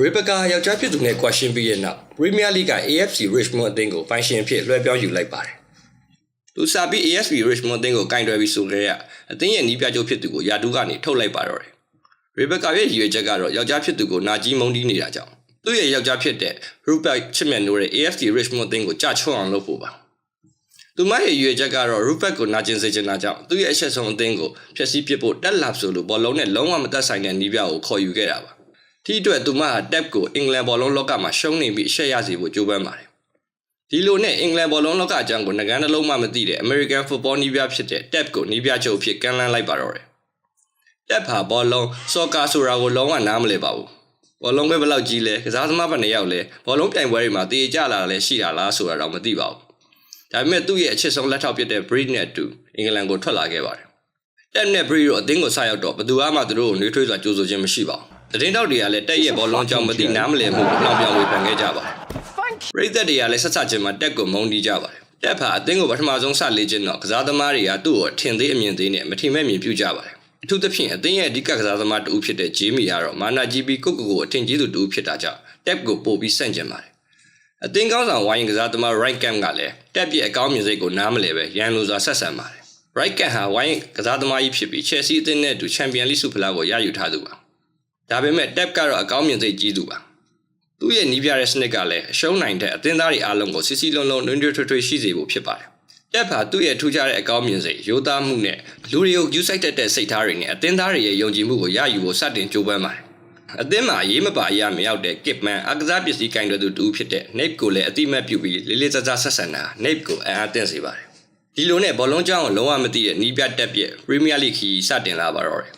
ရီဘကာယောက်ျားဖြစ်သူနဲ့ကွာရှင်းပြီးရဲ့နောက်ပရီးမီးယားလိက AFC Richmond အသင်းကိုပိုင်ရှင်အဖြစ်လွှဲပြောင်းယူလိုက်ပါတယ်။သူစာပြီး AFC Richmond အသင်းကိုကင်တွယ်ပြီးဆိုကြတဲ့အသင်းရဲ့နီးပြချုပ်ဖြစ်သူကိုယာတူကနေထုတ်လိုက်ပါတော့တယ်။ရီဘကာရဲ့ရည်ရွယ်ချက်ကတော့ယောက်ျားဖြစ်သူကိုနာကြီးမုန်းတီးနေတာကြောင့်သူ့ရဲ့ယောက်ျားဖြစ်တဲ့ Rupert Chipman တို့ရဲ့ AFC Richmond အသင်းကိုကြာချွတ်အောင်လုပ်ဖို့ပါ။သူမရဲ့ရည်ရွယ်ချက်ကတော့ Rupert ကိုနာကျင်စေချင်တာကြောင့်သူ့ရဲ့အချက်ဆုံးအသင်းကိုဖျက်ဆီးပစ်ဖို့တက်လာဆိုလို့ဘောလုံးနဲ့လုံးဝမသက်ဆိုင်တဲ့နီးပြကိုခေါ်ယူခဲ့တာပါ။ ဒီအတွက်သူမဟာ TAP ကိုအင်္ဂလန်ဘောလုံးလောကမှာရှုံးနေပြီးအရှက်ရစီဖို့ကြိုးပမ်းပါတယ်။ဒီလိုနဲ့အင်္ဂလန်ဘောလုံးလောကအကြောင်းကိုငကန်းတစ်လုံးမှမသိတဲ့ American Football နီးပြဖြစ်တဲ့ TAP ကိုနီးပြချုပ်အဖြစ်ကမ်းလှမ်းလိုက်ပါတော့တယ်။ TAP ဟာဘောလုံးဆော့ကာဆိုတာကိုလုံးဝနားမလည်ပါဘူး။ဘောလုံးပဲဘယ်လောက်ကြီးလဲကစားသမားဘယ်နှစ်ယောက်လဲဘောလုံးပြိုင်ပွဲတွေမှာတည်ကြလာတာလည်းရှိတာလားဆိုတာတော့မသိပါဘူး။ဒါပေမဲ့သူ့ရဲ့အချစ်ဆုံးလက်ထောက်ဖြစ်တဲ့ Breed နဲ့အတူအင်္ဂလန်ကိုထွက်လာခဲ့ပါတယ်။တက်နဲ့ဘရီတို့အသင်းကိုဆက်ရောက်တော့ဘယ်သူမှသူတို့ကိုနှွေးထွေးစွာကြိုးဆိုခြင်းမရှိပါဘူး။ တရင်တောက်တွေကလည်းတက်ရဲ့ဘောလုံးကြောင့်မသိနားမလည်မှုလောက်ပြောင်ဝေဖန်ခဲ့ကြပါတယ်။ပရိသတ်တွေကလည်းဆက်ဆက်ချင်းမှာတက်ကိုမုန်းတီးကြပါတယ်။တက်ဖာအသင်းကိုပထမဆုံးစလေ့ခြင်းတော့ကစားသမားတွေကသူ့ကိုအထင်သေးအမြင်သေးနဲ့မထင်မဲ့မြင်ပြုကြပါတယ်။အထူးသဖြင့်အသင်းရဲ့အဓိကကစားသမားတူဖြစ်တဲ့ဂျေမီကတော့မာနာဂျီပီကုတ်ကိုကိုအထင်ကြီးသူတူဖြစ်တာကြောင့်တက်ကိုပို့ပြီးဆန့်ကျင်ပါတယ်။အသင်းကောင်းဆောင်ဝိုင်းကစားသမား Right Camp ကလည်းတက်ပြည့်အကောင်းမြင်စိတ်ကိုနားမလည်ပဲရန်လိုစွာဆက်ဆံပါတယ်။ Right Camp ဟာဝိုင်းကစားသမားကြီးဖြစ်ပြီး Chelsea အသင်းနဲ့အတူ Champions League ဆုဖလားကိုရယူထားသူပါ။ ဒါပေမဲ့ Tep ကတော့အကောင်းမြင်စိတ်ကြီးသူပါ။သူ့ရဲ့နီးပြတဲ့စနစ်ကလည်းအရှုံးနိုင်တဲ့အသင်းသားတွေအားလုံးကိုစီစီလုံးလုံးနှွှဲထွေးထွေးရှိစေဖို့ဖြစ်ပါတယ်။ Tep ဟာသူ့ရဲ့ထူးခြားတဲ့အကောင်းမြင်စိတ်ရိုးသားမှုနဲ့လူတွေကိုယူဆိုင်တတ်တဲ့စိတ်ထားတွေနဲ့အသင်းသားတွေရဲ့ယုံကြည်မှုကိုရယူဖို့စတင်ကြိုးပမ်းပါတယ်။အသင်းမှာအရေးမပါအရာမရောက်တဲ့ Kipman အကစားပစ္စည်းကင်တွယ်သူတူဖြစ်တဲ့ Nape ကိုလည်းအတိမတ်ပြုပြီးလေးလေးစားစားဆက်ဆံတာ Nape ကိုအံ့အားသင့်စေပါတယ်။ဒီလိုနဲ့ဘောလုံးကျောင်းကိုလုံးဝမသိတဲ့နီးပြတ်တက်ပြက် Premier League ခီးစတင်လာပါတော့တယ်